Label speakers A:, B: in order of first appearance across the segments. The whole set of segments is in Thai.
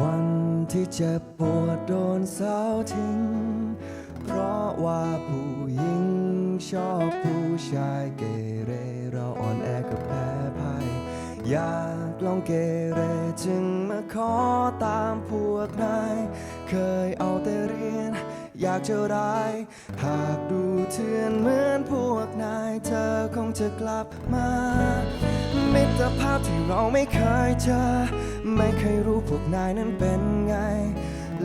A: วันที่เจ็บปวดโดนสาวทิ้ง เพราะว่าผู้หญิงชอบผู้ชายเกเรเราอ่อนแอกับแพ้ภัยอยากลองเกเรจึงมาขอตามพวกนาย เคยเอาแต่เรียน อยากจะร้าย หากดูเถื่อนเหมือนพวกนาย เธอคงจะกลับมา มิตรภาพที่เราไม่เคยเจอ ไม่เคยรู้พวกนายนั้นเป็นไง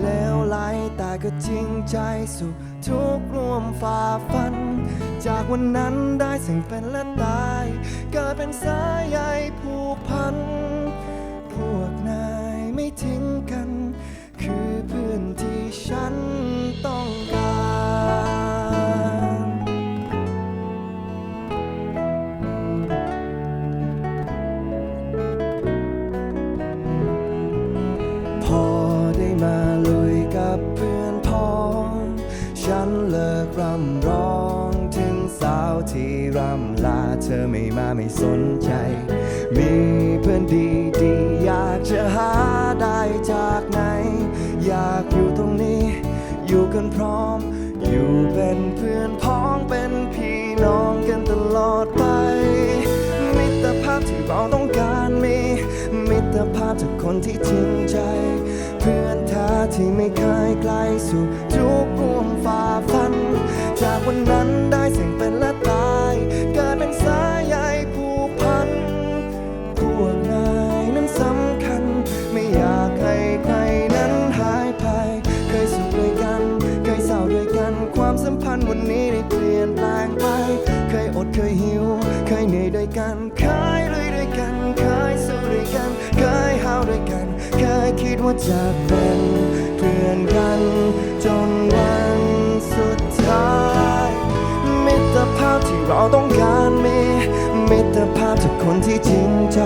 A: แล้วไหลแต่ก็จริงใจสุขทุกร่วมฝ่าฟัน จากวันนั้นได้สิ่งเป็นและตาย เกิดเป็นสายใยผูกพันำลาเธอไม่มาไม่สนใจ มีเพื่อนดีดีๆอยากจะหาได้จากไหน อยากอยู่ตรงนี้ อยู่กันพร้อม อยู่เป็นเพื่อนพ้องเป็นพี่น้องกันตลอดไป มิตรภาพที่เราต้องการมี มิตรภาพจากคนที่จริงใจ เพื่อนแท้ที่ไม่เคยไกลสู่ทุกข์ร่วมฝ่าฟัน จากวันนั้นได้สียง เคยหิว เคยเหนื่อยด้วยกันเคยลุยด้วยกันเคยสู้ด้วยกันเคยหาวด้วยกันเคยคิดว่าจะเป็นเพื่อนกันจนวันสุดท้าย มิตรภาพที่เราต้องการมี มิตรภาพจากคนที่จริงใจ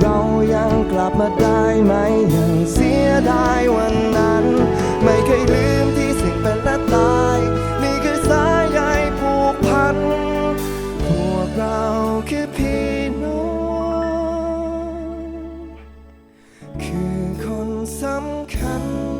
A: เรายังกลับมาได้ไหมยังเสียดายวันนั้น คือคนสำคัญ